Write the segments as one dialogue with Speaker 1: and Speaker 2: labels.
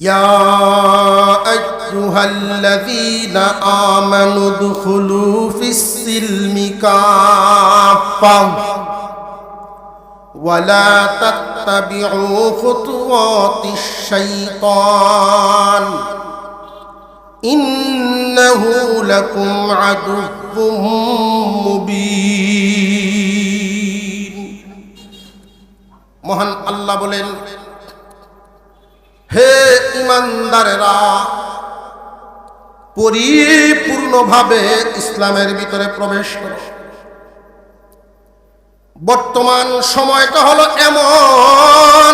Speaker 1: يا أيها الذين آمنوا ادخلوا في السلم كافة ولا تتبعوا خطوات الشيطان إنه لكم عدو মুবিন মহান আল্লাহ বলেন হে ইমানদারেরা, পরিপূর্ণভাবে ইসলামের ভিতরে প্রবেশ করো। বর্তমান সময়টা হলো এমন,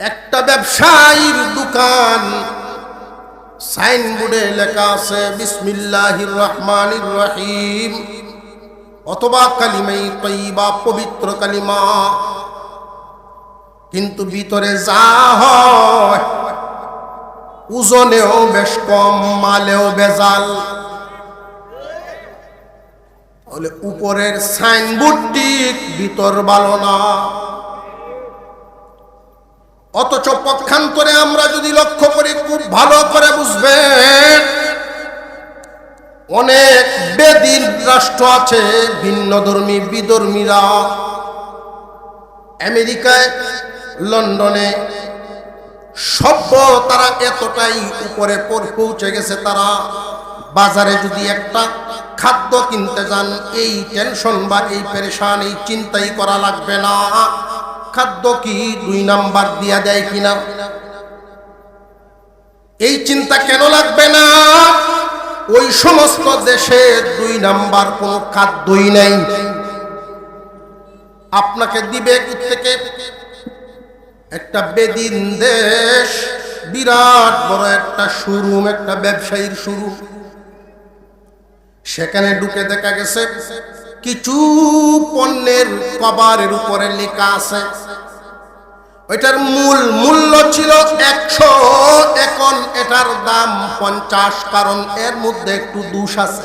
Speaker 1: একটা ব্যবসায়ীর দোকান, সাইনবোর্ডে লেখা আছে, বিসমিল্লাহির রহমানির রহিম, অথবা কালিমাই তৈবা পবিত্র কালিমা। কিন্তু ভিতরে যা হয় বেশ কম, মালেও বেজাল। বলে উপরের সাইনবোর্ডটি ভিতর ভালো না। অথচ পক্ষান্তরে আমরা যদি লক্ষ্য করি, খুব ভালো করে বুঝবেন, অনেক বেদিন রাষ্ট্র আছে, ভিন্ন ধর্মী, বিধর্মীরা। আমেরিকায় লন্ডনে। সভ্য তারা এতটাই উপরে পর- পৌঁছে গেছে তারা। বাজারে যদি একটা খাদ্য কিনতে যান, এই টেনশন বা এই পেরেশান, এই চিন্তাই করা লাগবে না। খাদ্য কি দুই নাম্বার দিয়া দেয় কিনা? এই চিন্তা কেন লাগবে না? ওই সমস্ত দেশে দুই নাম্বার কোনো খাদ্যই নেই। আপনাকে দিবে থেকে একটা বেদিন দেশ, বিরাট বড় একটা শোরুম, একটা ব্যবসায়ীর শুরু সেখানে ঢুকে দেখা গেছে, কিছু পণ্যের কভারের উপরে লেখা আছে। ওইটার মূল মূল্য ছিল একশো এখন এটার দাম পঞ্চাশ, কারণ এর মধ্যে একটু দুষ আছে।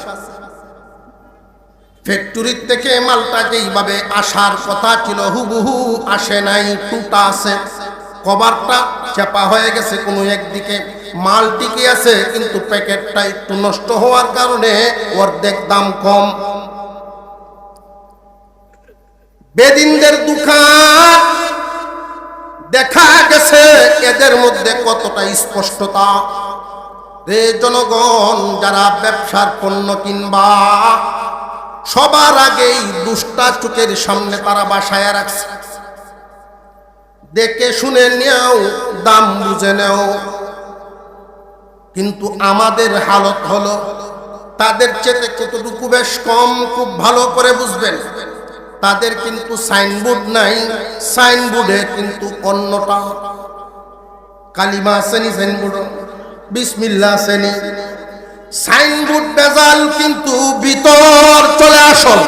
Speaker 1: ফ্যাক্টরির থেকে মালটা যেইভাবে আসার কথা ছিল, হুবহু আসে নাই, টুটা আছে। কভারটা চাপা হয়ে গেছে কোনো একদিকে। মাল টিকে আছে, কিন্তু প্যাকেটটা একটু নষ্ট হওয়ার কারণে অর্ধেক দাম কম। বেদিনদের দোকান দেখা গেছে, এদের মধ্যে কতটা স্পষ্টতা? রে জনগণ, যারা ব্যবসার পণ্য কিনবা, সবার আগেই দুষ্টা চোখের সামনে তারা বাসায় রাখছে। দেখে শুনে নেও দাম বুঝে নেও। কিন্তু আমাদের হালত হলো, তাদের চেতে কতটুকু বেশ কম, খুব ভালো করে বুঝবেন। তাদের কিন্তু সাইনবোর্ড নাই, সাইনবোর্ডে কিন্তু অন্যটা। কালিমা শ্রেণি, সাইনবোর্ড। বিসমিল্লা শ্রেণি। সাইনবোর্ড বেজাল কিন্তু ভিতর চলে আসল।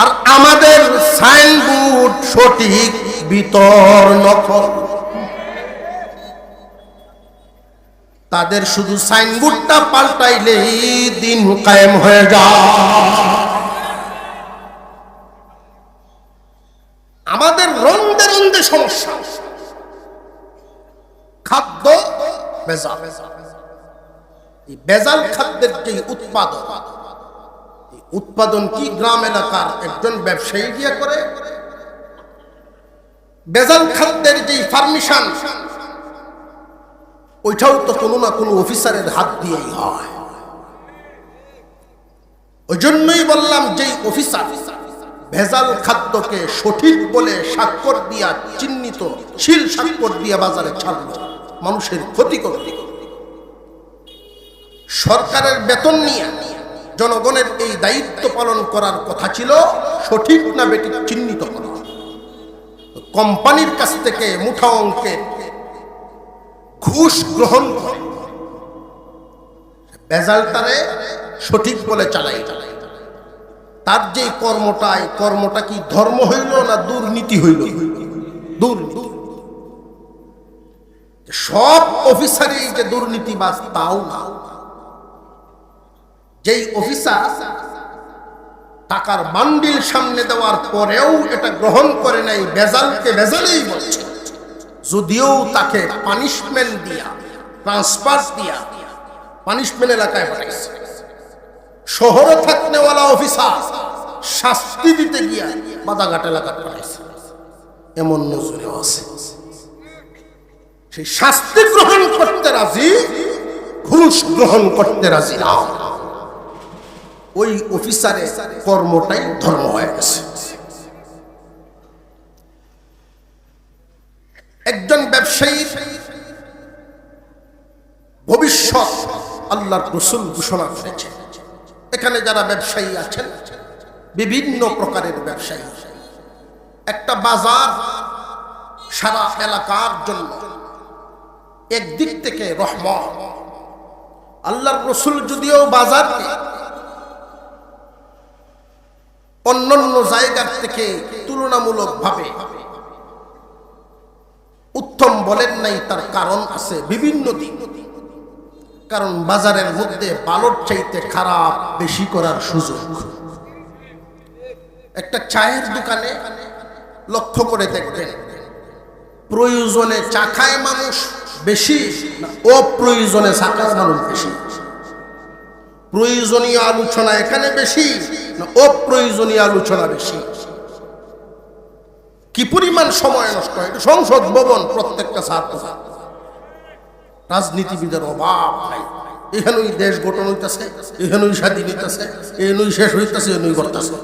Speaker 1: আর আমাদের সাইনবোর্ড সঠিক ভিতর নকল। তাদের শুধু সাইনবোর্ডটা পাল্টাইলেই দিন কায়েম হয়ে যায়। আমাদের রন্দে রন্দে সমস্যা। খাদ্য বেজাল। বেজাল খাদ্যের যে উৎপাদন উৎপাদন কি গ্রাম এলাকার একজন ব্যবসায়ী দিয়ে করে? বেজাল খাদ্যের যে ফার্মিশন ওইটাও তো কোনো না কোনো অফিসারের হাত দিয়েই হয়। ওই জন্যই বললাম, যেই অফিসার ভেজাল খাদ্যকে সঠিক বলে স্বাক্ষর দিয়া চিহ্নিত শিল স্বাক্ষর দিয়া বাজারে ছাড়ল, মানুষের ক্ষতি করতে সরকারের বেতন নিয়ে জনগণের এই দায়িত্ব পালন করার কথা ছিল, সঠিক না বেটি চিহ্নিত করা। কোম্পানির কাছ থেকে মুঠা অঙ্কে ঘুষ গ্রহণ করে। সঠিক বলে চালাই। তার যে কর্মটা কর্মটা কি ধর্ম হইল না দুর্নীতি হইল? সব অফিসারই যে দুর্নীতিবাজ, তাও না। যেই অফিসার টাকার মান্ডিল সামনে দেওয়ার পরেও এটা গ্রহণ করে নাই বেজালকে বেজালেই বলছে। যদিও তাকে পানিশমেন্ট দিয়া ট্রান্সফার দিয়া পানিশমেন্ট এলাকায় পাঠাইছে। শহরে থাকনেওয়ালা অফিসার শাস্তি দিতে গিয়া বাদাঘাট এলাকায় পাঠাইছে। এমন নজরেও আছে। সেই শাস্তি গ্রহণ করতে রাজি, ঘুষ গ্রহণ করতে রাজি না। ওই অফিসারের কর্মটাই ধর্ম হয়ে গেছে। একজন ব্যবসায়ীর ভবিষ্যৎ আল্লাহর রসুল ঘোষণা করেছে। এখানে যারা ব্যবসায়ী আছেন, বিভিন্ন প্রকারের ব্যবসায়ী। একটা বাজার সারা এলাকার জন্য একদিক থেকে রহমত। আল্লাহর রসুল যদিও বাজারকে অন্যান্য জায়গার থেকে তুলনামূলকভাবে। উত্তম বলেন নাই, তার কারণ আছে বিভিন্ন দিক। কারণ বাজারের মধ্যে বালট চাইতে খারাপ বেশি করার সুযোগ। একটা চায়ের দোকানে লক্ষ্য করে দেখবেন, প্রয়োজনে চা খায় মানুষ বেশি অপ্রয়োজনে চা খায় মানুষ বেশি। প্রয়োজনীয় আলোচনা এখানে বেশি না অপ্রয়োজনীয় আলোচনা বেশি? কি পরিমাণ সময় নষ্ট হয়? সংসদ ভবন প্রত্যেকটা ছাত্র। রাজনীতিবিদের অভাব নাই। এখানেই দেশ গঠন হইতেছে, এখানেই স্বাধীন হইতেছে, এখানেই শেষ হইতেছে, এখানেই করতেছে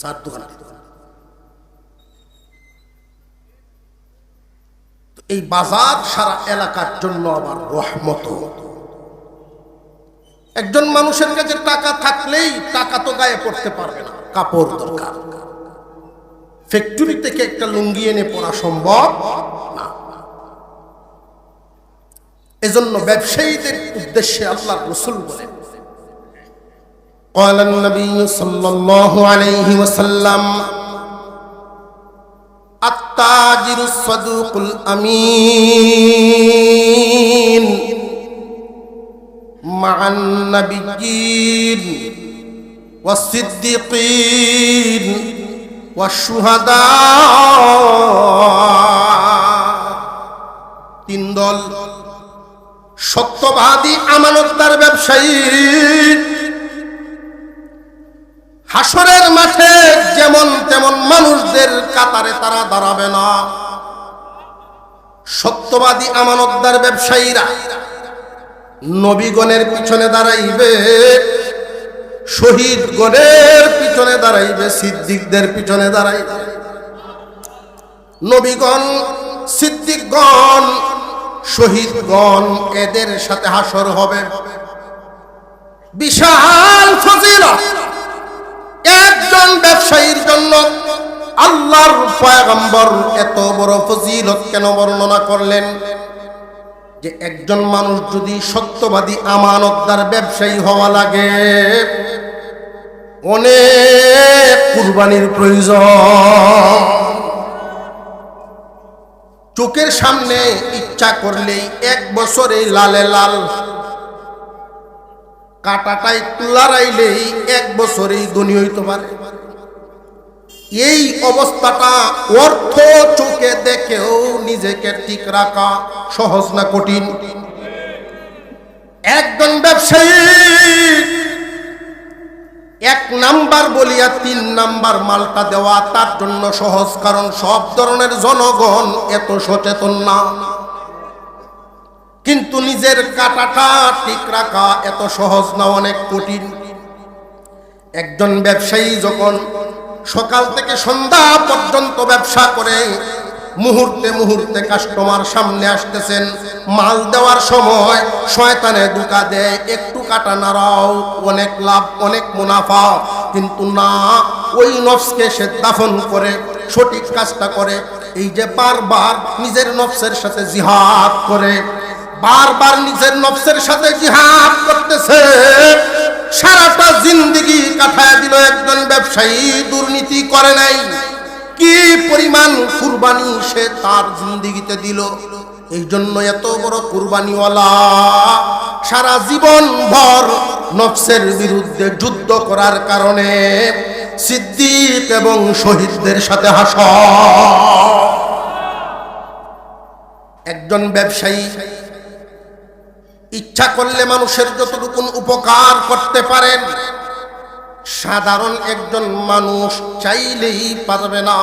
Speaker 1: সার দোকান এই বাজার সারা এলাকার জন্য আবার রহমত। একজন মানুষের কাছে টাকা থাকলেই টাকা তো গায়ে পড়তে পারবে না কাপড় দরকার ফ্যাক্টরি থেকে একটা লুঙ্গি এনে পড়া সম্ভব না এজন্য ব্যবসায়ীদের উদ্দেশ্যে আল্লাহ রসুল বলেন قال النبي صلى الله عليه وسلم التاجر الصدوق الأمين مع النبيين والصديقين والشهداء তিন দল সত্যবাদী আমানতদার ব্যবসায়ী হাসরের মাঠে যেমন তেমন মানুষদের কাতারে তারা দাঁড়াবে না সত্যবাদী আমানতদার ব্যবসায়ীরা নবীগণের পিছনে দাঁড়াইবে শহীদ গণের পিছনে দাঁড়াইবে, সিদ্দিকদের পিছনে দাঁড়াইবে। নবীগণ, সিদ্দিকগণ, শহীদগণ এদের সাথে হাসর হবে। বিশাল ফজিলত। একজন ব্যবসায়ীর জন্য আল্লাহর পয়গম্বর এত বড় ফজিলত কেন বর্ণনা করলেন? যে একজন মানুষ যদি সত্যবাদী আমানতদার ব্যবসায়ী হওয়া লাগে, অনেক কুরবানির প্রয়োজন। চোখের সামনে ইচ্ছা করলেই এক বছরে লালে লাল কাটাটাই লড়াইলেই এক বছরেই ধনী হইতে পারে। এই অবস্থাটা অর্থ চোখে দেখেও নিজেকে ঠিক রাখা সহজ না কঠিন? একজন ব্যবসায়ী এক নাম্বার বলিয়া তিন নাম্বার মালটা দেওয়া তার জন্য সহজ, কারণ সব ধরনের জনগণ এত সচেতন না। কিন্তু নিজের কাটাটা ঠিক রাখা এত সহজ না, অনেক কঠিন। একজন ব্যবসায়ী যখন সকাল থেকে সন্ধ্যা পর্যন্ত ব্যবসা করে মুহূর্তে মুহূর্তে কাস্টমার সামনে আসতেছেন। মাল দেওয়ার সময় শয়তানে দুকা দেয়, একটু কাটা নাড়াও, অনেক লাভ, অনেক মুনাফা। কিন্তু না, ওই নফসকে সে দাফন করে, সঠিক কাজটা করে। এই যে বারবার নিজের নফসের সাথে জিহাদ করে, বারবার নিজের নফসের সাথে জিহাদ করতেছে সারাটা জিন্দিগি কাটায় দিল একজন ব্যবসায়ী, দুর্নীতি করে নাই। কি পরিমাণ কুরবানি সে তার জিন্দিগিতে দিল? এই জন্য এত বড় কুরবানিওয়ালা সারা জীবন ভর নফসের বিরুদ্ধে যুদ্ধ করার কারণে সিদ্দিক এবং শহীদদের সাথে হাস একজন ব্যবসায়ী ইচ্ছা করলে মানুষের যতটুকু উপকার করতে পারেন, সাধারণ একজন মানুষ চাইলেই পারবে না।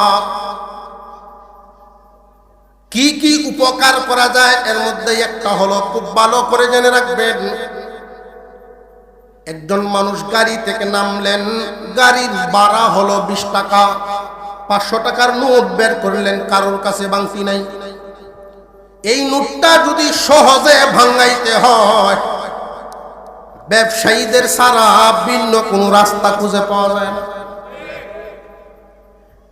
Speaker 1: কি কি উপকার করা যায়, এর মধ্যে একটা হলো খুব ভালো করে জেনে রাখবেন। একজন মানুষ গাড়ি থেকে নামলেন, গাড়ির ভাড়া হলো বিশ টাকা। পাঁচশো টাকার নোট বের করলেন, কারোর কাছে বাংসি নাই। এই নোটটা যদি সহজে ভাঙাইতে হয়, ব্যবসায়ীদের সারা ভিন্ন কোনো রাস্তা খুঁজে পাওয়া যায় না।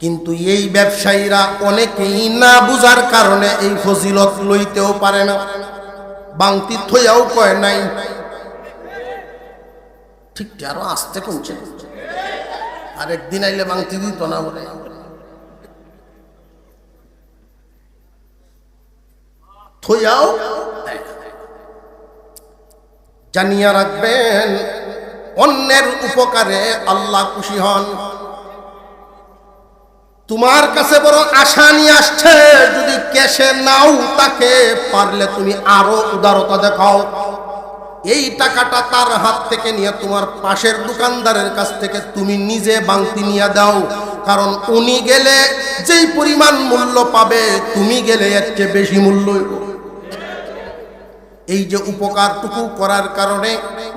Speaker 1: কিন্তু এই ব্যবসায়ীরা অনেকেই না বুঝার কারণে এই ফজিলত লইতেও পারে না, বাংতি থইয়াও কয় নাই। ঠিক আরও আসতে কমছে? আরেকদিন আইলে বাংতি দিত না বলে। থইয়াও জানিয়া রাখবেন, অন্যের উপকারে আল্লাহ খুশি হন। তোমার কাছে বড় আশা নিয়ে আসছে, যদি ক্যাশে নাও তাকে, পারলে তুমি আরও উদারতা দেখাও। এই টাকাটা তার হাত থেকে নিয়ে তোমার পাশের দোকানদারের কাছ থেকে তুমি নিজে বাংতি নিয়ে দাও। কারণ উনি গেলে যেই পরিমাণ মূল্য পাবে, তুমি গেলে এর চেয়ে বেশি মূল্য। এই যে উপকারটুকু করার কারণে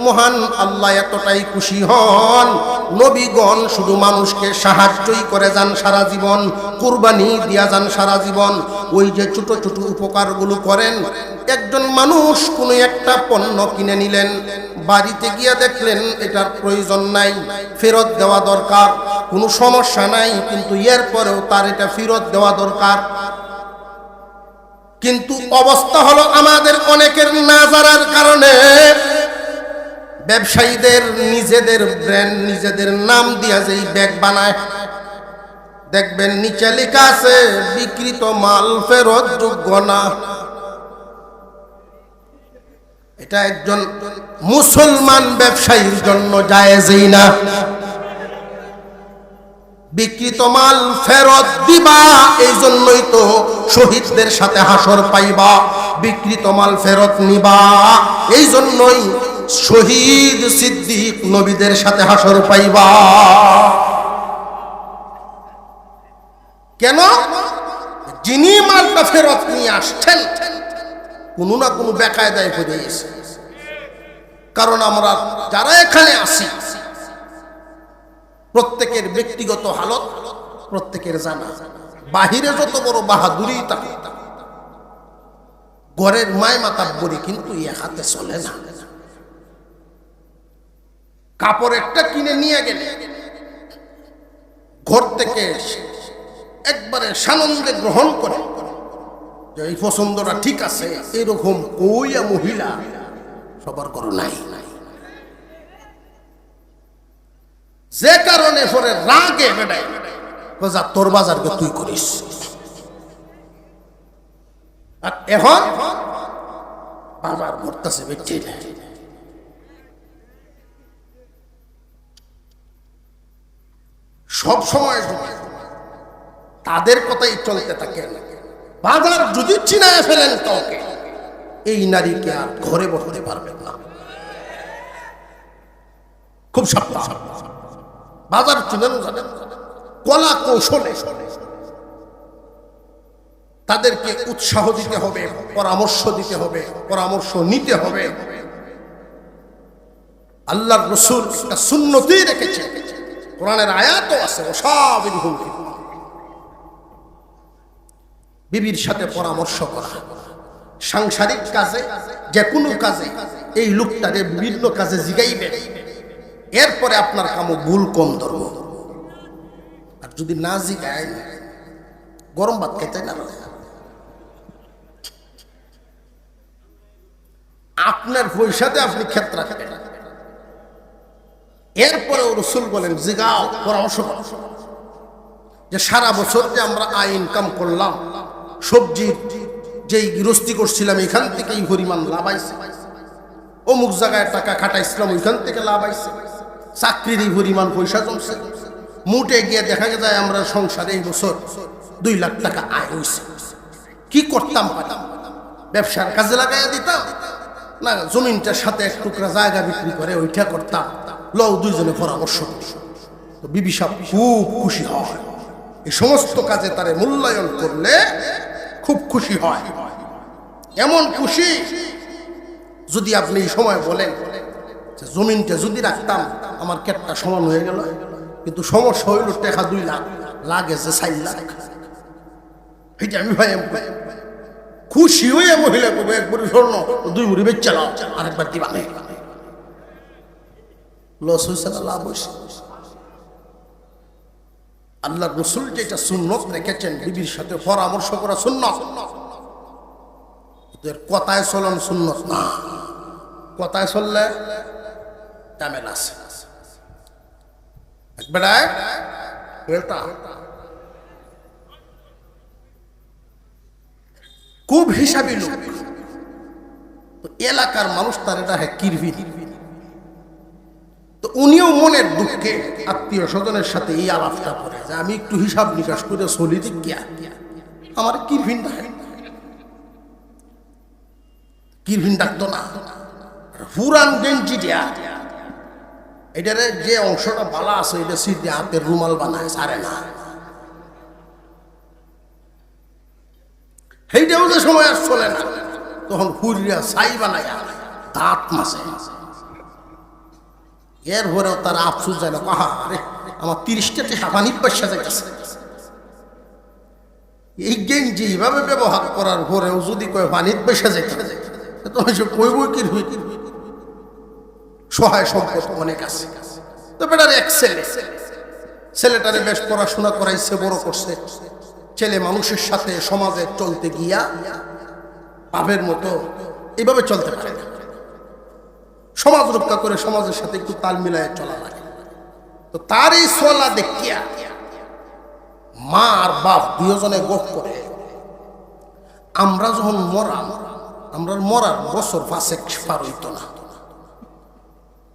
Speaker 1: মহান আল্লাহ এতটাই খুশি হন। নবীগণ শুধু মানুষকে সাহায্যই করে যান সারা জীবন, কুরবানি দিয়া যান সারা জীবন। ওই যে ছোট ছোট উপকারগুলো করেন, একজন মানুষ কোনো একটা পণ্য কিনে নিলেন, বাড়িতে গিয়ে দেখলেন এটার প্রয়োজন নাই, ফেরত দেওয়া দরকার, কোনো সমস্যা নাই, কিন্তু এরপরেও তার এটা ফেরত দেওয়া দরকার। কিন্তু অবস্থা হলো আমাদের অনেকের না জানার কারণে ব্যবসায়ীদের নিজেদের ব্র্যান্ড নিজেদের নাম দিয়া যেই ব্যাগ বানায়। দেখবেন নিচে লেখা আছে বিকৃত মাল ফেরত যোগ্য না। এটা একজন মুসলমান ব্যবসায়ীর জন্য জায়েজই না। বিকৃত মাল ফেরত দিবা এই জন্যই তো শহীদদের সাথে হাসর পাইবা। বিকৃত মাল ফেরত নিবা এই জন্যই শহীদ সিদ্দিক নবীদের সাথে হাসর পাইবা। কেন? যিনি মালটা ফেরত নিয়ে আসছেন, কোনো না কোনো বেকায়দায় গেছে। কারণ আমরা যারা এখানে আসি প্রত্যেকের ব্যক্তিগত হালত, প্রত্যেকের জানা। বাহিরে যত বড় বাহাদুরি থাকে ঘরের মায় মাতার বড়ি কিন্তু এ হাতে চলে না। কাপড় একটা কিনে নিয়ে গেলে, ঘর থেকে একবারে সানন্দে গ্রহণ করে এই পছন্দটা ঠিক আছে, এরকম কইয়া মহিলা সবার করো নাই। যে কারণে পরে রাগে বেড়াই যা তোর বাজারকে তুই করিস। আর এখন সব সময় তাদের কথাই চলতে থাকে। বাজার যদি চিনায় ফেলেন কাউকে, এই নারীকে আর ঘরে বসতে পারবেন না। খুব সাবধান। বাজার চিনেন জানেন কলা কৌশলে তাদেরকে উৎসাহ দিতে হবে, পরামর্শ দিতে হবে, পরামর্শ নিতে হবে। আল্লাহর রসুল একটা সুন্নতি রেখেছে। কোরআনের আয়াতও আছে হুমকি বিবির সাথে পরামর্শ করা। সাংসারিক কাজে যে কোনো কাজে এই লোকটারে বিভিন্ন কাজে জিগাইবে। এরপরে আপনার কামো ভুল, কম ধরব আর যদি না জিগায় গরম ভাত খেতে না আপনার পয়সাতে আপনি ক্ষেত রাখবেন। এরপরেও রসুল বলেন, জিগাও, পরামর্শ যে সারা বছর যে আমরা আয় ইনকাম করলাম সবজির যেই গৃহস্থি করছিলাম, এখান থেকেই পরিমাণ লাভ আইছে। অমুক জায়গায় টাকা খাটাইছিলাম, ওইখান থেকে লাভ আইছে। চাকরির এই পরিমাণ পয়সা জমছে। মুটে গিয়ে দেখা যায় আমরা সংসারে এই বছর দুই লাখ টাকা আয় হয়েছে কি করতাম ব্যবসার কাজে লাগাইয়া দিতাম, না জমিনটার সাথে এক টুকরা জায়গা বিক্রি করে ওইটা করতাম। লও দুইজনে পরামর্শ তো বিবি সাহেব খুব খুশি হয়। এই সমস্ত কাজে তারে মূল্যায়ন করলে খুব খুশি হয়। এমন খুশি যদি আপনি এই সময় বলেন যে জমিনটা যদি রাখতাম আমার কেটটা সমান হয়ে গেল। কিন্তু সমস্যা হইল টাকা দুই লাখ, লাগে যে চার লাখ। এটা আমি ভাই। খুশি হয়ে মহিলা করব একবার স্বর্ণ, দুই মুড়ি বেচ চালাও আরেকবার দিবা। লস হয়েছে লাভ হয়েছে আল্লাহ রসুল যেটা সুন্নত রেখেছেন, বিবির সাথে পরামর্শ করা সুন্নত। তোর কথায় চলন সুন্নত না। কথায় চললে টামেল আছে। বেড়ায় বেলটা খুব হিসাবি লোক। এলাকার মানুষ তার এটা হ্যাঁ কিরভি তো উনিও মনের দুঃখে আত্মীয় স্বজনের সাথে এই আলাপটা করে যে আমি একটু হিসাব নিকাশ করে চলি দিক গিয়া আমার কিরভিন কিরভিন ডাকতো না। পুরান গেঞ্জিটা এটারে যে অংশটা বালা আছে, এটা সিদ্ধি হাতের রুমাল বানায়, সারে না। সেইটাও যে সময় আর চলে না। তখন ফুরিয়া ছাই বানায় দাঁত মাসে এর পরেও তার আফসুস যায় না কাহা রে আমার তিরিশটা পানির পয়সা যাইতেছে। এই গেঞ্জি এইভাবে ব্যবহার করার পরেও যদি কয় পানির পয়সা তোমার সে কইব কি সহায় সম্পদ অনেক আছে। তো বেটার এক ছেলে, ছেলেটারে বেশ পড়াশোনা করাইছে, বড় করছে। ছেলে মানুষের সাথে সমাজে চলতে গিয়া পাপের মতো এইভাবে চলতে পারে সমাজ রক্ষা করে সমাজের সাথে একটু তাল মিলায় চলা লাগে। তো তার এই সোলা দেখিয়া মা আর বাপ দুজনে গপ করে, আমরা যখন মরা আমরা মরার বছর পাঁচেক পার হইতো না।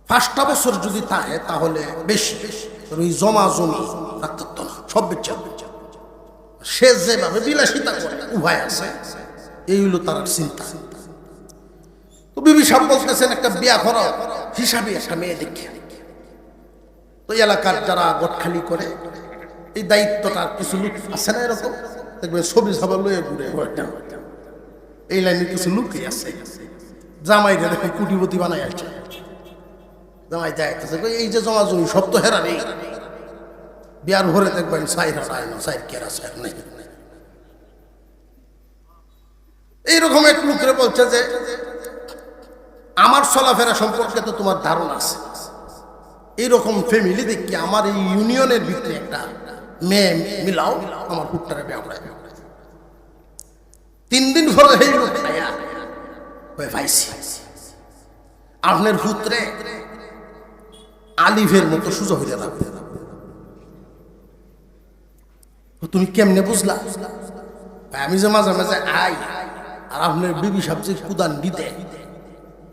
Speaker 1: পাঁচটা বছর যদি থাকে তাহলে বেশি। ওই জমা জমি রাখতো না, সব বেচা। সে যেভাবে বিলাসিতা উভয় আছে। এই হলো তার চিন্তা। তো বিবি সাহেব বলতেছেন, একটা বিয়া করা হিসাবে একটা মেয়ে দেখে। তো এলাকার যারা গটখালি করে, এই দায়িত্বটা কিছু লোক আছে না এরকম? দেখবেন ছবি সবাই লয়ে ঘুরে এই লাইনে কিছু লুকিয়ে আছে। জামাইটা দেখে কুটিপতি বানাই আছে। কই এই যে সব তো হেরা নেই। বিয়ার ভরে দেখবেন সাইরা সাই সাইর কেরা সাইর নেই। এইরকম এক লোকের বলছে যে, আমার চলাফেরা সম্পর্কে তো তোমার ধারণা আছে। এইরকম ফ্যামিলি দেখি আমার এই ইউনিয়নের ভিতরে একটা মেয়ে মিলাও, আমার কুট্টারে তিন দিন পরে এই লোক হয়ে পাইছি আপনার পুত্রে আলিফের মতো সুযোগ হইতে রাখবে তুমি কেমনে বুঝলা? আমি যে মাঝে মাঝে আই, আর আপনার বিবি সাহেব যে কুদান দিতে,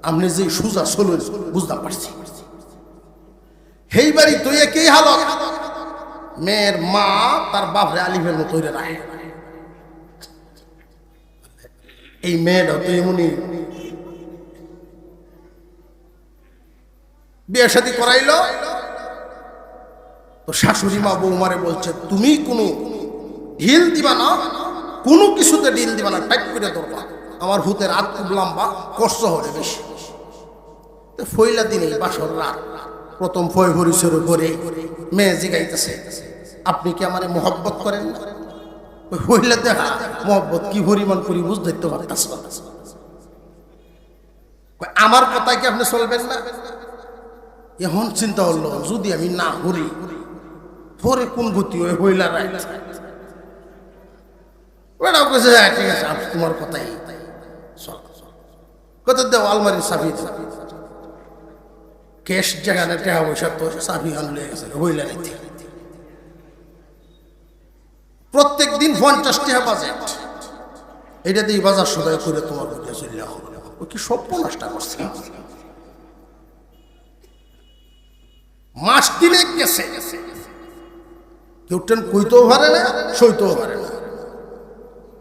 Speaker 1: আপনি যে সুজা চলুন বুঝতে পারছি। সেই বাড়ি তুই একই হালত। মেয়ের মা তার বাপরে আলিফের মতো রাখে। এই মেয়েটা তো এমনই বিয়ে শাদী করাইলো। তো শাশুড়ি মা বৌমারে বলছে, তুমি কোনো ঢিল দিবা না, কোনো কিছুতে ঢিল দিবা না, টাইট করে ধরবা। আমার ভূতের হাত খুব লম্বা, কষ্ট হবে বেশি। ফইলা দিনে বাসর রাত। প্রথম ফয় হরিসের উপরে মেয়ে জিগাইতেছে, আপনি কি আমার মোহব্বত করেন না? হইলা দেখা, মোহব্বত কি পরিমাণ করি বুঝ দেখতে পারতেছে আমার কথায় কি আপনি চলবেন না? এখন চিন্তা হলো, যদি আমি না করি, পরে কোন গতি হয়ে, হইলা ওটাও তোমার কথাই চল কত দেও, আলমারির চাবি দাও। ক্যাশ যেখানে টাকা পয়সা, তো চাবি আনলে হইলা প্রত্যেক দিন পঞ্চাশ টাকা বাজেট। এটা দিয়ে বাজার সদায় করে তোমার বুঝে চলে হবে। কি সব নষ্টা করছে? মাস দিনে গেছে। কেউ ট্রেন কইতেও পারে না, সইতেও পারে না।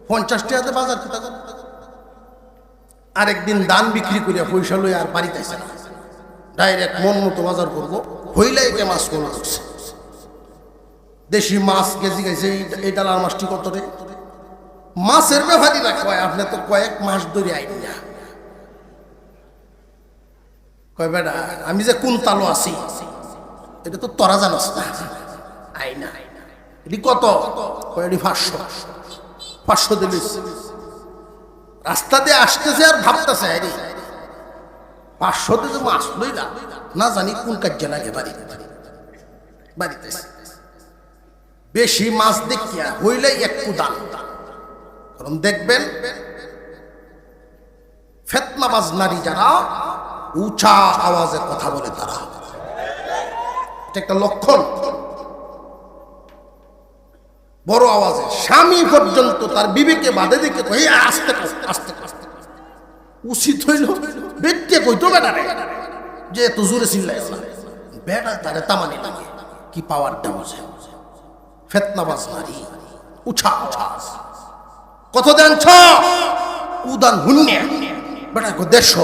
Speaker 1: পঞ্চাশ টাকাতে বাজার কোথা করে আরেকদিন দান বিক্রি করিয়া পয়সা লই আর বাড়িতে আসে না। ডাইরেক্ট মন মতো বাজার করব, হইলাই কে মাছ কোনা করছে দেশি মাছ কেজি গেছে এই- এই ডালার মাছটি কত রে? মাছের ব্যাপারই না কয়, আপনি তো কয়েক মাস ধরে আইন না কয় বেটা, আমি যে কোন তালো আছি। এটা তো তরা জানাস না আই না। এটি কত? এটি পাঁচশো। পাঁচশো দিলিস রাস্তা দিয়ে আসতেছে আর ভাবতেছে পাঁচশো দিয়ে মাছ লইলা না। জানি কোন কাজে লাগে বাড়ি। বাড়িতে। বেশি মাছ দেখিয়া হইলে একটু দান কারণ দেখবেন ফেতনাবাজ নারী যারা উঁচা আওয়াজে কথা বলে তারা। এটা একটা লক্ষণ। বড় আওয়াজে, স্বামী পর্যন্ত তার বিবেকে বাধে দেখে কই আস্তে আস্তে আস্তে। উচিত হইল বেটে কইতো বেটা যে এত জোরে চিল্লাই বেটা তারে তামানি লাগে, কি পাওয়ারটা বোঝে ফেতনাবাজ নারী উঠা উঠা কত দেন ছ? উদান হুন্যে। বেটা কো দেড়শো।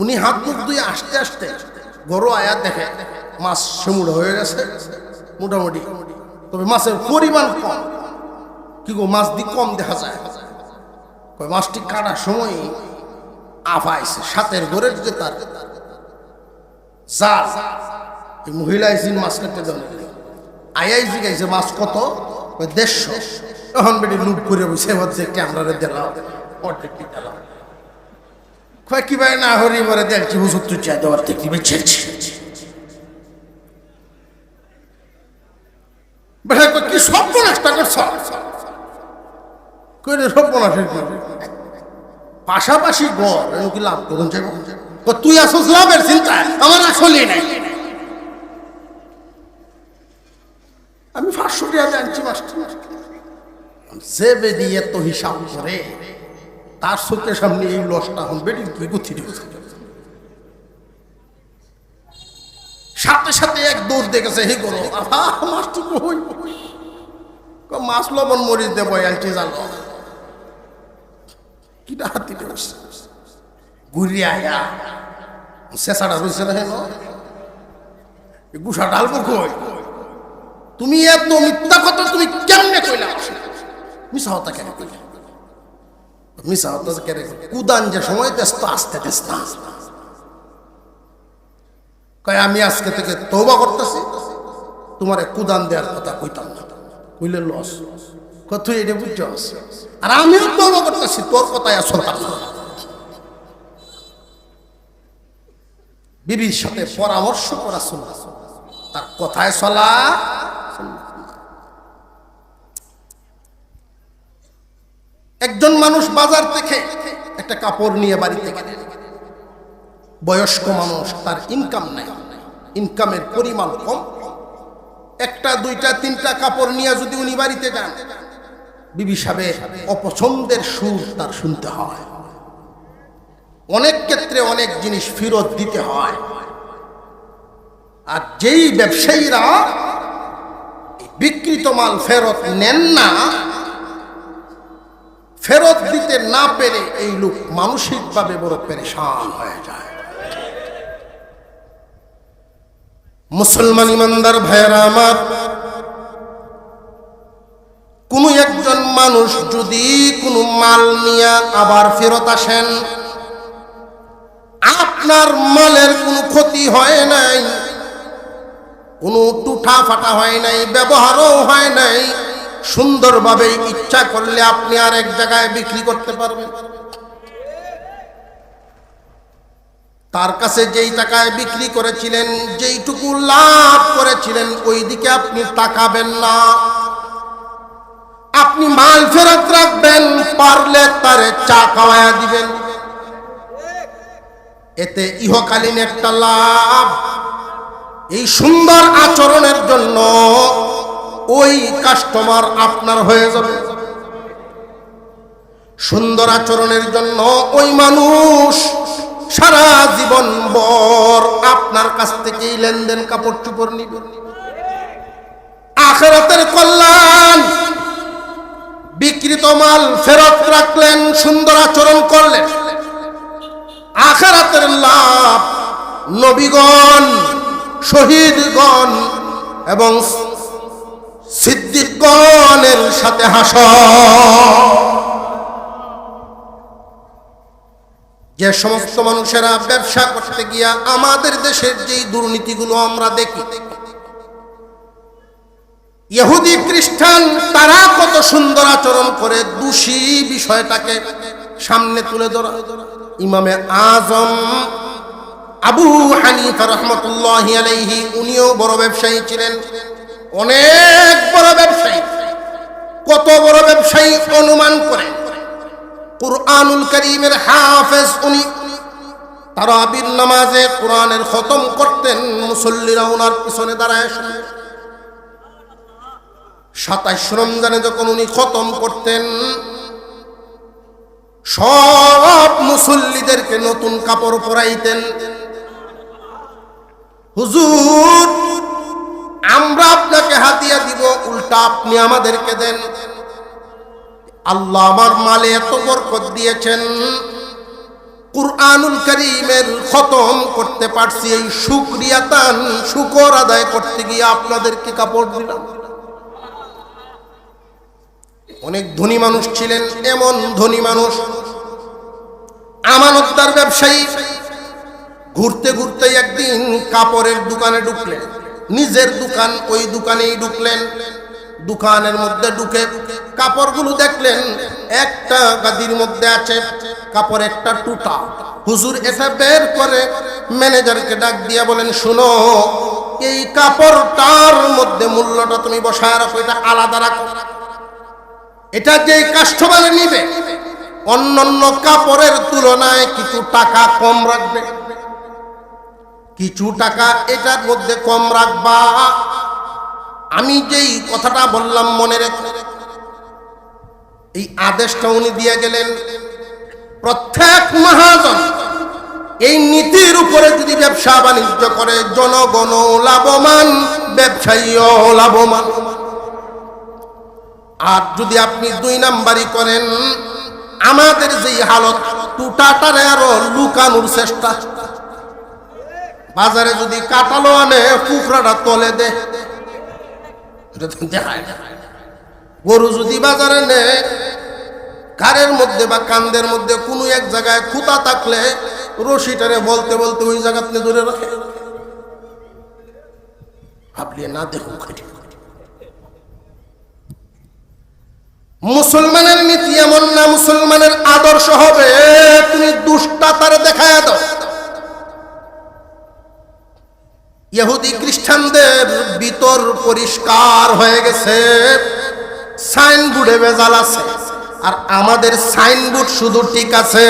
Speaker 1: উনি হাত মুখ ধুয়ে আসতে আসতে বড় আয়াত দেখে মাছ সমুড় হয়ে গেছে। মোটামুটি। তবে মাছের পরিমাণ কম। কি গো, মাছ দি কম দেখা যায়। মাছটি কাটার সময় আফাইছে সাতের ঘরের যে তার জাল। এই মহিলা এসিন মাছ কাটতে দেন আয়াই জিগাইছে মাছ কত? দেড়শো। তখন বেটি লুপ করে বসে হচ্ছে ক্যামেরা দিলাম অর্ধেকটি দিলাম কয় কি ভাই না হরি বলে দেখছি হুজুর তুই চাই দেওয়ার ছেড়ছি। বেটা কি সর্বনাশটা করছ? কই রে সর্বনাশের পাশাপাশি কি লাভ করুন তুই আসস লাভের চিন্তা আমার আসলে নাই। আমি পাঁচশো টাকা জানছি মাস্টার। যে বেরিয়ে তো হিসাব করে। তার চোখের সামনে এই লসটা এখন বেডিং কি গুথি সাথে সাথে এক দোষ দেখেছে, হে করো আহা মাছটি কই? মাছ লবণ মরিচ দেব আলটি জাল কিটা হাতি দেবস ঘুরি আয়া। শেষাটা রয়েছে না হেন? গুসা ডালবো কই? তুমি এত মিথ্যা কথা তুমি কেমনে কইলা? মিশা হতা কেন কইলা? কুদান যে সময় কয়, আমি আজকে থেকে তৌবা করতেছি, তোমার কুদান দেওয়ার কথা কইতাম না। লস। কত এটা আর আমিও তৌবা করতেছি, তোর কথাই আসল বিবির সাথে পরামর্শ করা শোনা। তার কথায় চলা একজন মানুষ বাজার থেকে একটা কাপড় নিয়ে বাড়িতে গেলেন বয়স্ক মানুষ, তার ইনকাম নাই। ইনকামের পরিমাণ কম। একটা, দুইটা, তিনটা কাপড় নিয়ে যদি উনি বাড়িতে যান, বিবি সাহেবের অপছন্দের সুর তার শুনতে হয়। অনেক ক্ষেত্রে অনেক জিনিস ফেরত দিতে হয়। আর যেই ব্যবসায়ীরা বিকৃত মাল ফেরত নেন না ফেরত দিতে না পেরে এই লোক মানসিকভাবে বড় পেরেশান হয়ে যায়। মুসলমান ইমানদার ভাইয়েরা আমার, কোনো একজন মানুষ যদি কোনো মাল নিয়ে আবার ফেরত আসেন, আপনার মালের কোনো ক্ষতি হয় নাই, কোনো টুঠা ফাটা হয় নাই, ব্যবহারও হয় নাই সুন্দরভাবে ইচ্ছা করলে আপনি আর এক জায়গায় বিক্রি করতে পারবেন। তার কাছে যেই টাকায় বিক্রি করেছিলেন, যেইটুকু লাভ করেছিলেন ওই দিকে আপনি তাকাবেন না। আপনি মাল ফেরত রাখবেন, পারলে তারে চা খাওয়ায়া দিবেন। এতে ইহকালীন একটা লাভ। এই সুন্দর আচরণের জন্য কাস্টমার আপনার হয়ে যাবে। সুন্দর আচরণের জন্য ওই মানুষ সারা জীবন বর আপনার কাছ থেকেই লেনদেন, কাপড় চুপড় নিবে। আখেরাতের কল্যাণ বিকৃত মাল ফেরত রাখলেন, সুন্দর আচরণ করলেন। আখেরাতের লাভ নবীগণ, শহীদগণ এবং সিদ্দিকগণের সাথে হাস যে সমস্ত মানুষেরা ব্যবসা করতে গিয়া আমাদের দেশের যেই দুর্নীতিগুলো আমরা দেখি, ইহুদি খ্রিস্টান তারা কত সুন্দর আচরণ করে, দোষী বিষয়টাকে সামনে তুলে ধরা। ইমামে আজম আবু হানিফা রহমতুল্লাহ আলাইহি, উনিও বড় ব্যবসায়ী ছিলেন। অনেক বড় ব্যবসায়ী, কত বড় ব্যবসায়ী অনুমান করেন কুরআনুল করিমের হাফেজ উনি তারাবির নামাজে কোরআনের খতম করতেন, মুসল্লিরা ওনার পিছনে দাঁড়ায় শুনতেন সাতাইশ রমজানে যখন উনি খতম করতেন, সব মুসল্লিদেরকে নতুন কাপড় পরাইতেন। হুজুর আমরা আপনাকে হাতিয়া দিব, উল্টা আপনি আমাদেরকে দেন। আল্লাহ আমার মালে এত বরকত দিয়েছেন। কুরআনুল করিমের খতম করতে পারছি, এই শুক্রিয়াতান শুকর আদায় করতে গিয়ে আপনাদেরকে কাপড় দিলাম। অনেক ধনী মানুষ ছিলেন, এমন ধনী মানুষ, আমানতদার ব্যবসায়ী, ঘুরতে ঘুরতে একদিন কাপড়ের দোকানে ঢুকলেন। নিজের দোকান, ওই দোকানেই ঢুকলেন। দোকানের মধ্যে ঢুকে কাপড়গুলো দেখলেন, একটা গাদির মধ্যে আছে কাপড় একটা টুটা। হুজুর এটা বের করে ম্যানেজারকে ডাক দিয়া বলেন, শুনো, এই কাপড়টার মধ্যে মূল্যটা তুমি বসায় রাখো, এটা আলাদা রাখো। এটা যে কাস্টমার নিবে, অন্যান্য কাপড়ের তুলনায় কিছু টাকা কম রাখবে। কিছু টাকা এটার মধ্যে কম রাখবা। আমি যেই কথাটা বললাম মনে রেখে। এই আদেশটা উনি দিয়ে গেলেন। প্রত্যেক মহাজন এই নীতির উপরে যদি ব্যবসা বাণিজ্য করে, জনগণ লাভবান, ব্যবসায়ীও লাভবান। আর যদি আপনি দুই নাম্বারই করেন, আমাদের যেই হালত, টুটাটারে আরও লুকানোর চেষ্টা। বাজারে যদি কাটালো আনে কুকরাটা তলে দে। গরু যদি বাজারে নে কারের মধ্যে বা কান্দের মধ্যে কোনো এক জায়গায় খুঁতা থাকলে রশিটারে বলতে বলতে ওই জায়গাতে ধরে রাখে। ভাবলিয়ে না দেখুন মুসলমানের নীতি এমন না, মুসলমানের আদর্শ হবে। তুমি দুষ্টা তারে দেখায় দাও। ইহুদি খ্রিস্টানদের ভিতর পরিষ্কার হয়ে গেছে। সাইনবোর্ডে বেজাল আছে। আর আমাদের সাইনবোর্ড শুধু ঠিক আছে,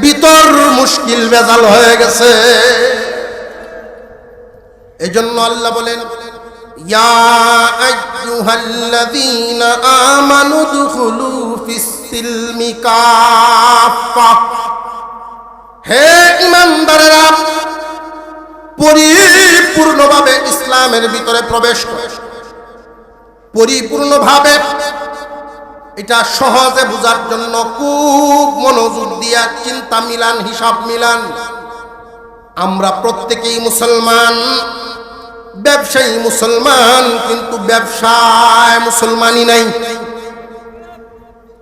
Speaker 1: ভিতর মুশকিল বেজাল হয়ে গেছে। এই জন্য আল্লাহ বলেন, ইয়া আইয়ুহাল্লাযীনা আমানু দুখুলু ফিস-সিলমি কাফা হে ঈমানদারেরা পরিপূর্ণভাবে ইসলামের ভিতরে প্রবেশ করে। পরিপূর্ণভাবে এটা সহজে বোঝার জন্য খুব মনোযোগ দিয়া চিন্তা মিলান, হিসাব মিলান। আমরা প্রত্যেকেই মুসলমান, ব্যবসায়ী মুসলমান, কিন্তু ব্যবসায় মুসলমানই নাই।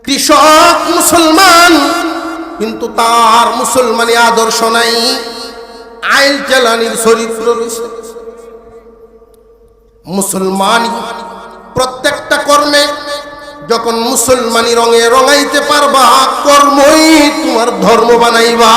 Speaker 1: কৃষক মুসলমান, কিন্তু তার মুসলমানি আদর্শ নাই। আইল চালানির চরিত্র রয়েছে। মুসলমান প্রত্যেকটা কর্মে যখন মুসলমানি রঙে রঙাইতে পারবা, কর্মই তোমার ধর্ম বানাইবা।